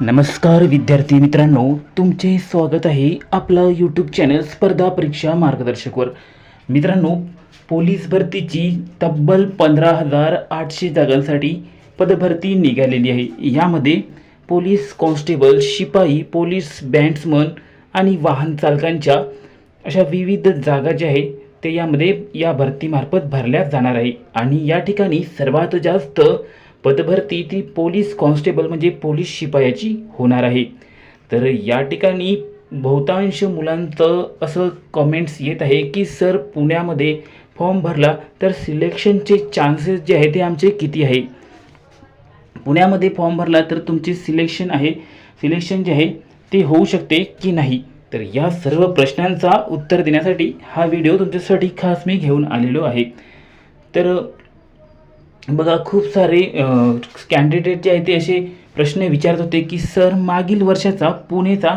नमस्कार विद्यार्थी मित्रांनो तुमचे स्वागत आहे आपलं यूट्यूब चॅनल स्पर्धा परीक्षा मार्गदर्शकवर. मित्रांनो पोलीस भरतीची तब्बल पंधरा हजार आठशे जागांसाठी पदभरती निघालेली आहे. यामध्ये पोलीस कॉन्स्टेबल शिपाई पोलीस बँड्समन आणि वाहन चालकांच्या अशा विविध जागा ज्या आहे ते यामध्ये या भरतीमार्फत भरल्या जाणार आहे. आणि या ठिकाणी सर्वात जास्त पदभरती ती पोलीस कॉन्स्टेबल म्हणजे पोलीस शिपायाची होणार आहे. तर या ठिकाणी बहुतांश मुलांचं असं कमेंट्स येत आहे की सर पुण्यामध्ये फॉर्म भरला तर सिलेक्शनचे चान्सेस जे आहे ते आमचे किती आहे? पुण्यामध्ये फॉर्म भरला तर तुमचे सिलेक्शन आहे सिलेक्शन जे आहे ते होऊ शकते की नाही? तर या सर्व प्रश्नांचा उत्तर देण्यासाठी हा व्हिडिओ तुमच्यासाठी खास मी घेऊन आलेलो आहे. तर बघा खूप सारे कॅन्डिडेट जे आहे ते असे प्रश्न विचारत होते की सर मागील वर्षाचा पुणेचा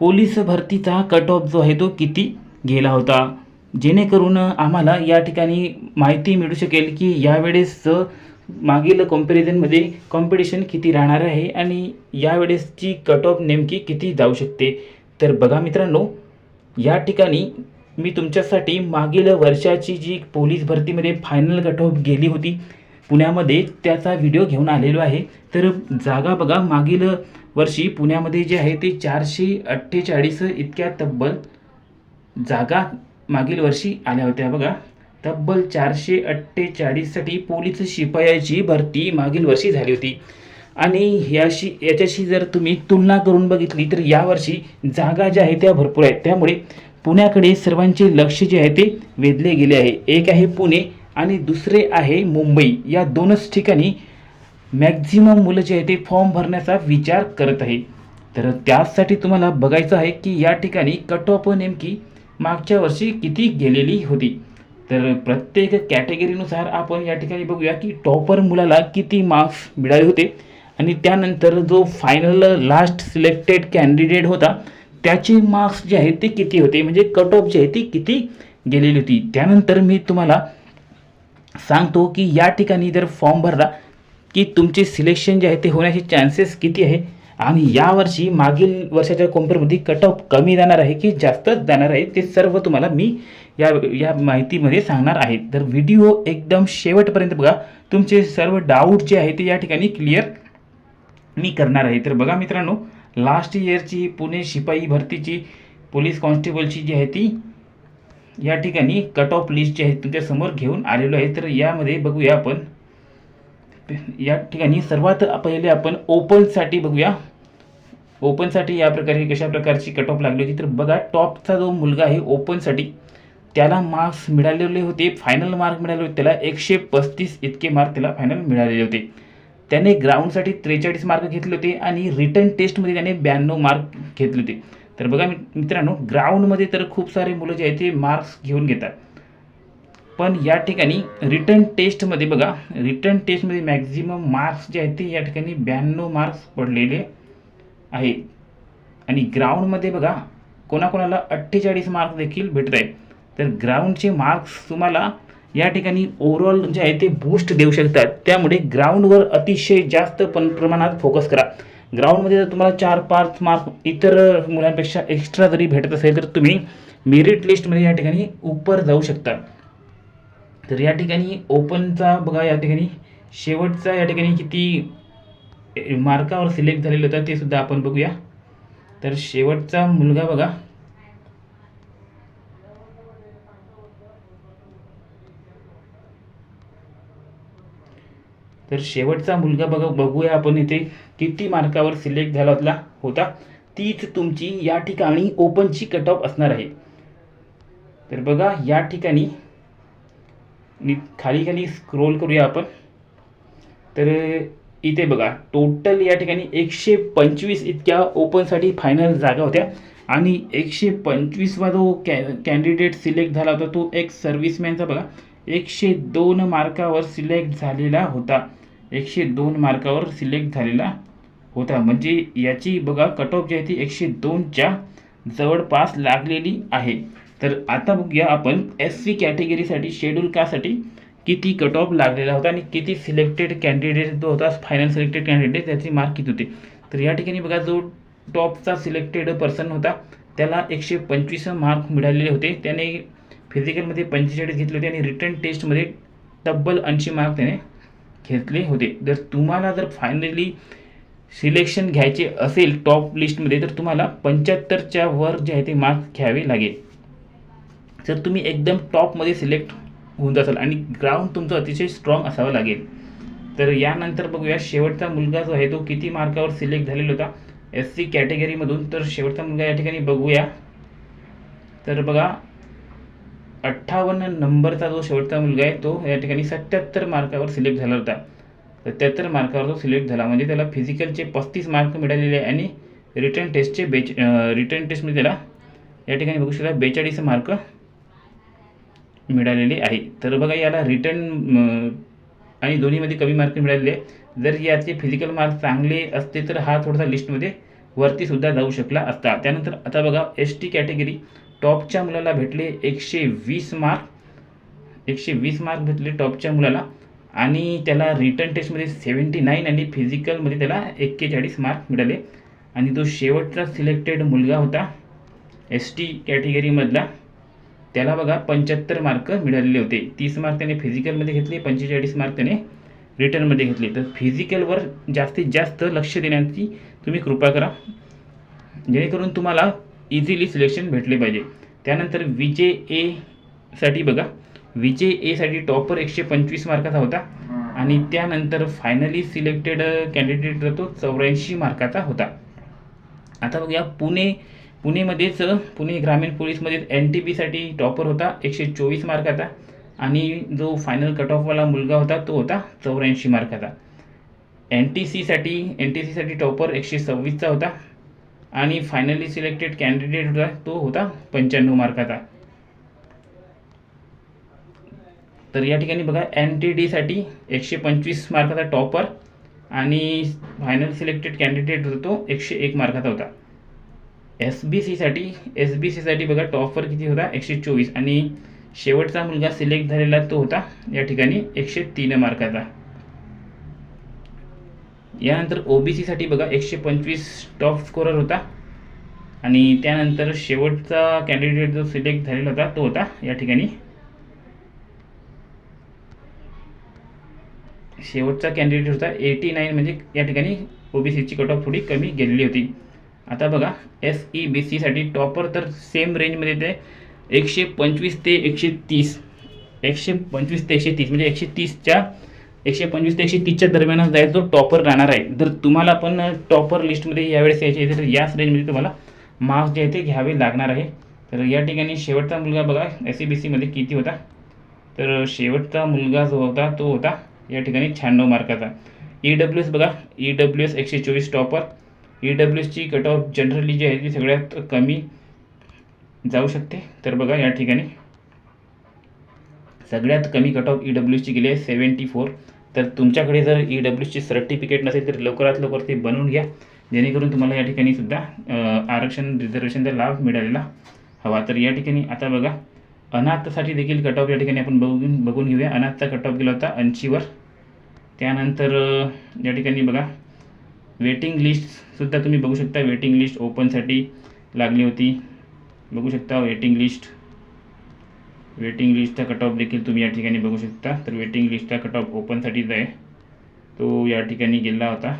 पोलीस भरतीचा कट ऑफ जो आहे तो किती गेला होता? जेणेकरून आम्हाला या ठिकाणी माहिती मिळू शकेल की यावेळेस मागील कॉम्पॅरिझनमध्ये कॉम्पिटिशन किती राहणार आहे आणि यावेळेसची कट ऑफ नेमकी किती जाऊ शकते? तर बघा मित्रांनो या ठिकाणी मी तुमच्यासाठी मागील वर्षाची जी पोलीस भरतीमध्ये फायनल कट ऑफ गेली होती पुण्यामध्ये त्याचा व्हिडिओ घेऊन आलेलो आहे. तर जागा बघा मागील वर्षी पुण्यामध्ये जे आहे ते चारशे अठ्ठेचाळीस इतक्या तब्बल जागा मागील वर्षी आल्या होत्या बघा. तब्बल चारशे अठ्ठेचाळीससाठी पोलीस शिपायाची भरती मागील वर्षी झाली होती. आणि याशी याच्याशी जर तुम्ही तुलना करून बघितली तर यावर्षी जागा ज्या आहेत त्या भरपूर आहेत. त्यामुळे पुण्याकडे सर्वांचे लक्ष जे आहे ते वेधले गेले आहे. एक आहे पुणे आणि दुसरे आहे मुंबई. या दोनच ठिकाणी मॅक्झिमम मुलं जे आहे ते फॉर्म भरण्याचा विचार करत आहे. तर त्यासाठी तुम्हाला बघायचं आहे की या ठिकाणी कट ऑफ नेमकी मागच्या वर्षी किती गेलेली होती. तर प्रत्येक कॅटेगरीनुसार आपण या ठिकाणी बघूया की टॉपर मुलाला किती मार्क्स मिळाले होते. आणि त्यानंतर जो फायनल लास्ट सिलेक्टेड कॅन्डिडेट होता त्याचे मार्क्स जे आहेत ते किती होते. म्हणजे कट ऑफ जे आहे ती किती गेलेली होती. त्यानंतर मी तुम्हाला सांगतो की या ठिकाणी जर फॉर्म भरला की तुमचे सिलेक्शन जे आहे ते होण्याचे चान्सेस किती आहे? आणि यावर्षी मागील वर्षाच्या कॉम्पेअरमध्ये कट ऑफ कमी जाणार आहे की जास्तच जाणार आहे ते सर्व तुम्हाला मी या या माहितीमध्ये सांगणार आहे. तर व्हिडिओ एकदम शेवटपर्यंत बघा. तुमचे सर्व डाऊट जे आहे ते या ठिकाणी क्लिअर मी करणार आहे. तर बघा मित्रांनो लास्ट इयरची पुणे शिपाई भरतीची पोलीस कॉन्स्टेबलची जी आहे ती या ठिकाणी कट ऑफ लिस्ट जी आहे तुमच्यासमोर घेऊन आलेलो आहे. तर यामध्ये बघूया आपण. या ठिकाणी सर्वात पहिले आपण ओपनसाठी बघूया. ओपनसाठी या प्रकारे कशा प्रकारची कट ऑफ लागली होती? तर बघा टॉपचा जो मुलगा आहे ओपनसाठी त्याला मार्क्स मिळालेले होते. फायनल मार्क मिळाले होते. त्याला एकशे पस्तीस इतके मार्क त्याला फायनल मिळालेले होते. त्याने ग्राउंडसाठी त्रेचाळीस मार्क घेतले होते आणि रिटर्न टेस्टमध्ये त्याने ब्याण्णव मार्क घेतले होते. तर बघा मित्रांनो ग्राउंडमध्ये तर खूप सारे मुलं जे आहेत ते मार्क्स घेऊन घेतात. पण या ठिकाणी रिटर्न टेस्टमध्ये बघा रिटर्न टेस्टमध्ये मॅक्झिमम मार्क्स जे आहेत ते या ठिकाणी ब्याण्णव मार्क्स पडलेले आहे. आणि ग्राउंडमध्ये बघा कोणाकोणाला अठ्ठेचाळीस मार्क्स देखील भेटत आहेत. तर ग्राउंडचे मार्क्स तुम्हाला या ठिकाणी ओव्हरऑल जे आहे ते बूस्ट देऊ शकतात. त्यामुळे ग्राउंडवर अतिशय जास्त पण प्रमाणात फोकस करा. ग्राउंडमध्ये जर तुम्हाला चार पाच मार्क इतर मुलांपेक्षा एक्स्ट्रा जरी भेटत असेल तर तुम्ही मेरिट लिस्टमध्ये या ठिकाणी उपर जाऊ शकता. तर या ठिकाणी ओपनचा बघा या ठिकाणी शेवटचा या ठिकाणी किती मार्कावर सिलेक्ट झालेलं होतं ते सुद्धा आपण बघूया. तर शेवटचा मुलगा बघा तर शेवटचा मुलगा बघा बघूया आपण इथे किती मार्कावर सिलेक्ट झाला होता होता. तीच तुमची या ठिकाणी ओपनची कट ऑफ असणार आहे. तर बघा या ठिकाणी मी खाली खाली स्क्रोल करूया आपण. तर इथे बघा टोटल या ठिकाणी एकशे पंचवीस इतक्या ओपनसाठी फायनल जागा होत्या. आणि एकशे पंचवीसवा जो कॅ कॅन्डिडेट सिलेक्ट झाला होता तो एक सर्व्हिसमॅनचा बघा एकशे दोन मार्कावर सिलेक्ट झालेला होता. एकशे दोन मार्कावर सिलेक्ट झालेला होता. म्हणजे याची बघा कट ऑफ जी आहे ती एकशे दोनच्या जवळपास लागलेली आहे. तर आता बघूया आपण एस सी कॅटेगरीसाठी शेड्यूल कासाठी किती कट ऑफ लागलेला होता आणि किती सिलेक्टेड कॅन्डिडेट जो होता फायनल सिलेक्टेड कॅन्डिडेट त्याचे मार्क किती होते. तर या ठिकाणी बघा जो टॉपचा सिलेक्टेड पर्सन होता त्याला एकशे पंचवीस मार्क मिळालेले होते. त्याने फिजिकलमध्ये पंचेचाळीस घेतले होते आणि रिटर्न टेस्टमध्ये तब्बल ऐंशी मार्क त्याने घेतले होते. जर तुम्हाला जर फायनली सिलेक्शन घ्यायचे असेल टॉप लिस्टमध्ये तर तुम्हाला पंच्याहत्तरच्या वर जे आहे ते मार्क्स घ्यावे लागेल. जर तुम्ही एकदम टॉपमध्ये सिलेक्ट होऊन जासाल आणि ग्राउंड तुमचं अतिशय स्ट्रॉंग असावं लागेल तर यानंतर बघूया शेवटचा मुलगा जो आहे तो किती मार्कावर सिलेक्ट झालेला होता? एस सी कॅटेगरीमधून तर शेवटचा मुलगा या ठिकाणी बघूया. तर बघा अठ्ठावन्न नंबरचा जो शेवटचा मुलगा आहे तो या ठिकाणी सत्याहत्तर मार्कावर सिलेक्ट झाला होता. सत्याहत्तर मार्कावर तो सिलेक्ट झाला. म्हणजे त्याला फिजिकलचे पस्तीस मार्क मिळालेले आहे आणि रिटर्न टेस्टचे बेच रिटर्न टेस्टमध्ये त्याला या ठिकाणी बघू शकता बेचाळीस मार्क मिळालेले आहे. तर बघा याला रिटर्न आणि दोन्हीमध्ये कमी मार्क मिळालेले जर याचे फिजिकल मार्क चांगले असते तर हा थोडासा लिस्टमध्ये वरतीसुद्धा जाऊ शकला असता. त्यानंतर आता बघा एस टी कॅटेगरी टॉपच्या मुलाला भेटले एकशे वीस मार्क एकशे वीस मार्क भेटले टॉपच्या मुलाला. आणि त्याला रिटर्न टेस्टमध्ये सेवन्टी नाईन आणि फिजिकलमध्ये त्याला एक्केचाळीस मार्क मिळाले. आणि तो शेवटचा सिलेक्टेड मुलगा होता एस टी कॅटेगरीमधला त्याला बघा पंच्याहत्तर मार्क मिळालेले होते. तीस मार्क त्याने फिजिकलमध्ये घेतले पंचेचाळीस मार्क त्याने रिटर्नमध्ये घेतले. तर फिजिकलवर जास्तीत जास्त लक्ष देण्याची तुम्ही कृपा करा. जेणेकरून तुम्हाला इझिली सिलेक्शन भेटले पाहिजे. त्यानंतर विजे एसाठी बघा. विजे एसाठी टॉपर एकशे पंचवीस मार्काचा होता. आणि त्यानंतर फायनली सिलेक्टेड कॅन्डिडेट तो चौऱ्याऐंशी मार्काचा होता. आता बघूया पुणे पुणेमध्येच पुणे ग्रामीण पोलीसमध्येच एन टी बीसाठी टॉपर होता एकशे चोवीस मार्काचा. आणि जो फायनल कट ऑफवाला मुलगा होता तो होता चौऱ्याऐंशी मार्काचा. एन टी सीसाठी एन टी सीसाठी टॉपर एकशे सव्वीसचा होता. आणि फायनली सिलेक्टेड कॅन्डिडेट होता तो होता पंच्याण्णव मार्काचा. तर या ठिकाणी बघा एन टी डीसाठी एकशे पंचवीस मार्काचा टॉपर आणि फायनल सिलेक्टेड कॅन्डिडेट होता तो एकशे एक मार्काचा होता. एस बी सीसाठी एस बी सीसाठी बघा टॉपर किती होता? एकशे चोवीस. आणि शेवटचा मुलगा सिलेक्ट झालेला तो होता या ठिकाणी एकशे तीन मार्काचा. यानंतर ओ बी सीसाठी बघा एकशे पंचवीस टॉप स्कोरर होता. आणि त्यानंतर शेवटचा कॅन्डिडेट जो सिलेक्ट झालेला होता तो होता या ठिकाणी. शेवटचा कॅन्डिडेट होता एटी नाईन म्हणजे या ठिकाणी ओ बी सीची कट ऑफ थोडी कमी गेलेली होती. आता बघा एस ई बी सीसाठी टॉपर तर सेम रेंजमध्ये ते एकशे पंचवीस ते एकशे तीस. एकशे पंचवीस ते एकशे तीस म्हणजे एकशे तीसच्या एकशे पंचवीस ते एकशे तीसच्या दरम्यानच जायचं जो टॉपर राहणार आहे. जर तुम्हाला पण टॉपर लिस्टमध्ये यावेळेस यायचे आहे तर याच रेंजमध्ये तुम्हाला मार्क्स जे आहे ते घ्यावे लागणार आहे. तर या ठिकाणी शेवटचा मुलगा बघा एस सी बी सीमध्ये किती होता? तर शेवटचा मुलगा जो होता तो होता या ठिकाणी शहाण्णव मार्काचा. ई डब्ल्यू एस बघा ई डब्ल्यू एस एकशे चोवीस टॉपर ई डब्ल्यू एसची कट ऑफ जनरली जी आहे ती सगळ्यात कमी जाऊ शकते. तर बघा या ठिकाणी. सगळ्यात कमी कट ऑफ ई डब्ल्यू एसची गेली आहे सेवन्टी फोर तर तुमच्याकडे जर ई डब्ल्यू सर्टिफिकेट नसेल तर लवकरात लवकर ते बनवून घ्या. जेणेकरून तुम्हाला या ठिकाणी सुद्धा आरक्षण रिझर्वेशनचा लाभ मिळालेला हवा. तर या ठिकाणी आता बघा अनाथसाठी देखील कट ऑफ या ठिकाणी आपण बघून बघून घेऊया. अनाथचा कट ऑफ गेला होता ऐंशीवर. त्यानंतर या ठिकाणी बघा वेटिंग लिस्टसुद्धा तुम्ही बघू शकता. वेटिंग लिस्ट ओपनसाठी लागली होती. बघू शकता वेटिंग लिस्ट वेटिंग लिस्टचा कट ऑफ देखील तुम्ही या ठिकाणी बघू शकता. तर वेटिंग लिस्टचा कट ऑफ ओपनसाठीच आहे. तो या ठिकाणी गेला होता.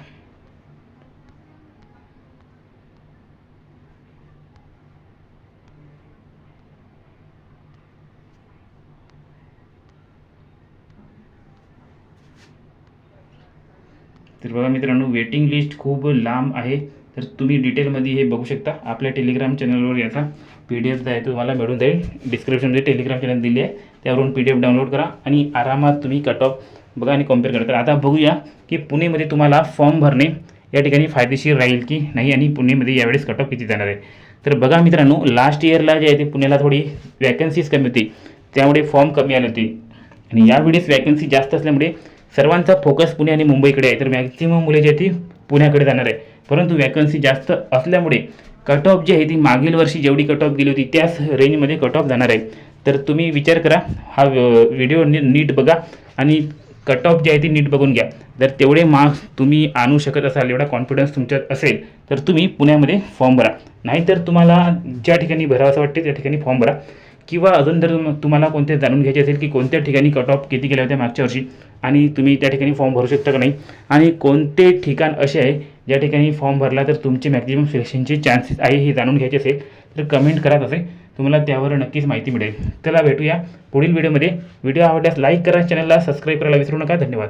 तर बघा मित्रांनो वेटिंग लिस्ट खूप लांब आहे. तर तुम्ही डिटेलमध्ये हे बघू शकता. आपल्या टेलिग्राम चॅनलवर याचा पी डी एफ आहे तुम्हाला मिळून जाईल डिस्क्रिप्शनमध्ये टेलिग्राम चॅनल दिली आहे. त्यावरून पी डी एफ डाउनलोड करा आणि आरामात तुम्ही कट ऑफ बघा आणि कंपेअर करा. तर आता बघूया की पुणेमध्ये तुम्हाला फॉर्म भरणे या ठिकाणी फायदेशीर राहील की नाही आणि पुणेमध्ये यावेळेस कट ऑफ किती जाणार आहे. तर बघा मित्रांनो लास्ट इयरला जे आहे ते पुण्याला थोडी वॅकन्सीज कमी होती. त्यामुळे फॉर्म कमी आले होते. आणि यावेळेस वॅकन्सी जास्त असल्यामुळे सर्वांचा फोकस पुणे आणि मुंबईकडे आहे. तर मॅक्झिमम मुले जी आहे ती पुण्याकडे जाणार आहे. परंतु वॅकन्सी जास्त असल्यामुळे कट ऑफ जी आहे ती मागील वर्षी जेवढी कट ऑफ गेली होती त्याच रेंजमध्ये कट ऑफ जाणार आहे. तर तुम्ही विचार करा हा व्हिडिओ नी नीट बघा आणि कट ऑफ जी आहे ती नीट बघून घ्या. जर तेवढे मार्क्स तुम्ही आणू शकत असाल एवढा कॉन्फिडन्स तुमच्यात असेल तर तुम्ही पुण्यामध्ये फॉर्म भरा. नाहीतर तुम्हाला ज्या ठिकाणी भरावं वाटते त्या ठिकाणी फॉर्म भरा. किंवा अजून जर तुम्हाला कोणते जाणून घ्यायचे असेल की कोणत्या ठिकाणी कट ऑफ किती गेल्या होत्या मागच्या वर्षी आणि तुम्ही त्या ठिकाणी फॉर्म भरू शकता का नाही. आणि कोणते ठिकाण असे आहे ज्या ठिकाणी फॉर्म भरला तर तुमचे मॅक्झिमम सिलेक्शनचे चान्सेस आहे हे जाणून घ्यायचे असेल तर कमेंट करा तसे तुम्हाला त्यावर नक्कीच माहिती मिळेल. चला भेटूया पुढील व्हिडिओमध्ये व्हिडिओ आवडल्यास लाईक करा चॅनलला सबस्क्राईब करायला विसरू नका. धन्यवाद.